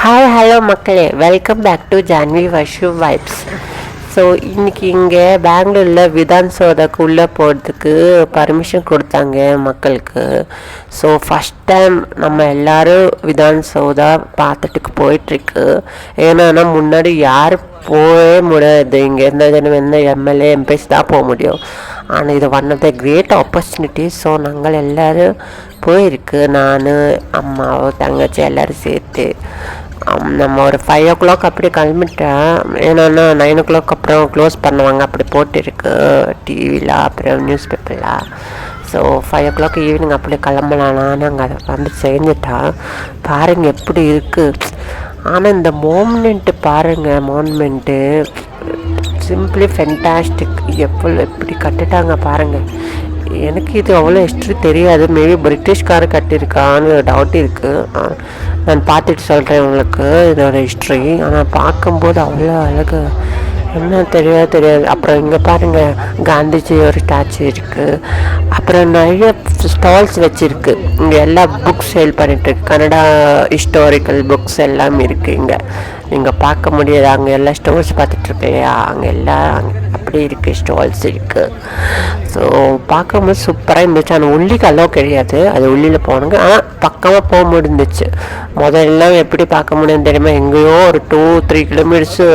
Hi hello மக்களே. Welcome back to Janhvi Vashu vibes so இன்னைக்கு இங்கே பெங்களூரில் விதான் சோதாக்கு உள்ளே போகிறதுக்கு பர்மிஷன் கொடுத்தாங்க மக்களுக்கு. ஸோ ஃபஸ்ட் டைம் நம்ம எல்லாரும் விதான் சோதா பார்த்துட்டுக்கு போயிட்டுருக்கு. ஏன்னா முன்னாடி யாரும் போகவே முடியாது. இங்கே எந்த ஜனம் எந்த எம்எல்ஏ எம்பிஸ் தான் போக முடியும். ஆனால் இது one of the great opportunity so நாங்கள் எல்லோரும் போயிருக்கு. நான் அம்மாவோ தங்கச்சி எல்லோரும் சேர்த்து. நம்ம ஒரு ஃபைவ் ஓ கிளாக் அப்படி கிளம்பிட்டேன் ஏன்னா நைன் ஓ கிளாக் அப்புறம் க்ளோஸ் பண்ணுவாங்க. அப்படி போட்டிருக்கு. டிவியில் அப்புறம் நியூஸ் பேப்பரில் so five o'clock evening அப்படி கிளம்பலாம்னா நாங்கள் அதை வந்து செஞ்சுட்டோம் பாருங்கள் எப்படி இருக்குது ஆனால் இந்த மோமெண்ட்டு பாருங்கள் மோமெண்ட்டு சிம்பிளி ஃபென்டாஸ்டிக் எப்போ எப்படி கட்டுட்டாங்க பாருங்கள் எனக்கு இது அவ்வளோ ஹிஸ்ட்ரி தெரியாது. மேபி பிரிட்டிஷ்காரர் கட்டியிருக்கான்னு டவுட் இருக்குது நான் பார்த்துட்டு சொல்கிறேன் உங்களுக்கு இதோட ஹிஸ்ட்ரி ஆனால் பார்க்கும்போது அவ்வளோ அழகு என்ன தெரியாது தெரியாது. அப்புறம் இங்கே பாருங்கள் காந்திஜி ஒரு ஸ்டாச்சு இருக்குது அப்புறம் நிறைய ஸ்டால்ஸ் வச்சுருக்கு. இங்கே எல்லா புக்ஸ் சேல் பண்ணிட்டுருக்கு கனடா கன்னடா ஹிஸ்டாரிக்கல் புக்ஸ் எல்லாம் இருக்குது இங்கே. நீங்கள் பார்க்க முடியாது. அங்கே எல்லா ஸ்டோர்ஸ் பார்த்துட்ருக்கையா அங்கே எல்லாம் அங்கே அப்படி இருக்குது ஸ்டால்ஸ் இருக்குது ஸோ பார்க்கும்போது சூப்பராக இருந்துச்சு. ஆனால் உள்ளிக்கு அளவு கிடையாது. அது உள்ளியில் போனாங்க. ஆனால் பக்கமாக போக முடிஞ்சிச்சு. முதல்ல எப்படி பார்க்க முடியும் தெரியுமா? எங்கேயோ ஒரு டூ த்ரீ கிலோமீட்டர்ஸு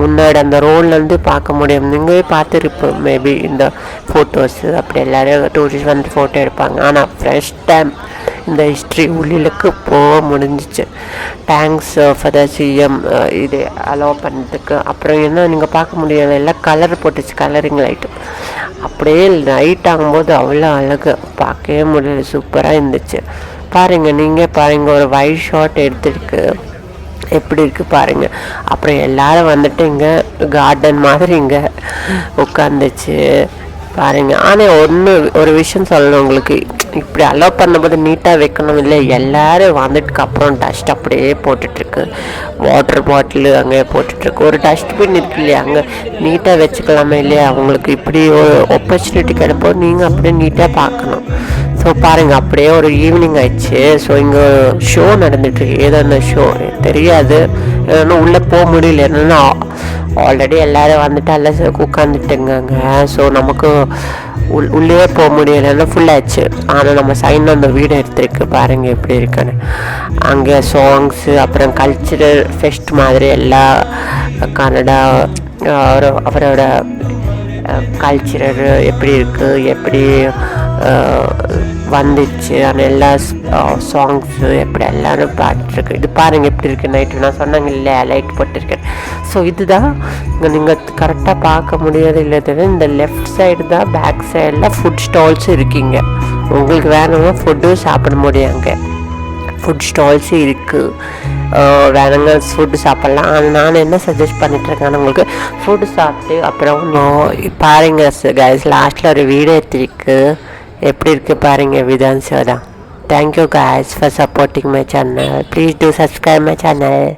முன்னாடி அந்த ரோட்லேருந்து பார்க்க முடியும். நீங்களே பார்த்துருப்போம். மேபி இந்த ஃபோட்டோஸு அப்படி எல்லோரும் டூரிஸ்ட் வந்து ஃபோட்டோ எடுப்பாங்க. ஆனால் ஃப்ரெஷ் டைம் இந்த ஹிஸ்ட்ரி உள்ளிலுக்கு போக முடிஞ்சிச்சு. தேங்க்ஸ் ஃபார் த சிஎம் இது அலோவ் பண்ணுறதுக்கு அப்புறம் என்ன நீங்கள் பார்க்க முடியாது எல்லாம் கலர் போட்டுச்சு கலரிங் லைட்டு அப்படியே நைட் ஆகும்போது அவ்வளோ அழகு. பார்க்கவே முடியல சூப்பராக இருந்துச்சு. பாருங்கள் நீங்கள் பாருங்கள் ஒரு ஒயிட் ஷார்ட் எடுத்துருக்கு. எப்படி இருக்குது பாருங்கள் அப்புறம் எல்லோரும் வந்துட்டு இங்கே கார்டன் மாதிரி இங்கே உட்காந்துச்சு பாருங்கள் ஆனால் ஒன்று ஒரு விஷயம் சொல்லணும் உங்களுக்கு. இப்படி அலோவ் பண்ணும்போது நீட்டாக வைக்கணும் இல்லை எல்லாரும் வந்துட்டுக்கு அப்புறம் டஸ்ட் அப்படியே போட்டுட்ருக்கு வாட்டர் பாட்டில் அங்கே போட்டுட்ருக்கு ஒரு டஸ்ட்பின் இருக்கு இல்லையா? அங்கே நீட்டாக வச்சுக்கலாமே இல்லையா? அவங்களுக்கு இப்படி ஒரு ஆப்பர்ச்சுனிட்டி கிடைப்போ நீங்கள் அப்படியே நீட்டாக பார்க்கணும். ஸோ பாருங்கள் அப்படியே ஒரு ஈவினிங் ஆயிடுச்சு. ஸோ இங்கே ஷோ நடந்துட்டுருக்கு ஏதோ அந்த ஷோ தெரியாது. ஏன்னா உள்ளே போக முடியல. என்னென்னா ஆல்ரெடி எல்லோரும் வந்துட்டு எல்லாம் உட்காந்துட்டுங்க ஸோ நமக்கு உள் உள்ளே போக முடியலைன்னா ஃபுல்லாச்சு ஆனால் நம்ம சைன் அந்த வீடு எடுத்திருக்கு. பாருங்கள் எப்படி இருக்குன்னு. அங்கே சாங்ஸு அப்புறம் கல்ச்சுரல் ஃபெஸ்ட் மாதிரி எல்லா கன்னடா அவரோ- அவரோட கல்ச்சரல் எப்படி இருக்குது எப்படி வந்துச்சு. அந்த எல்லா சாங்ஸு எப்படி எல்லாரும் பாட்டுருக்கு இது பாருங்கள் எப்படி இருக்குது நைட்டு நான் சொன்னாங்க இல்லை லைட் போட்டிருக்கேன். ஸோ இதுதான். இங்கே நீங்கள் கரெக்டாக பார்க்க முடியாது இல்லை இந்த லெஃப்ட் சைடு தான் பேக் சைடில் ஃபுட் ஸ்டால்ஸ் இருக்கீங்க. உங்களுக்கு வேணும்னா ஃபுட்டும் சாப்பிட முடியாங்க ஃபுட் ஸ்டால்ஸ் இருக்குது வேணுங்க ஃபுட்டு சாப்பிட்லாம். ஆனால் நான் என்ன சஜஸ்ட் பண்ணிட்டுருக்கேன் உங்களுக்கு ஃபுட்டு சாப்பிட்டு அப்புறம் பாருங்க கைஸ் லாஸ்ட்டில் ஒரு வீடு எடுத்துருக்கு. எப்படி இருக்குது பாருங்க Vidhana Soudha. Thank you guys for supporting my channel please do subscribe my channel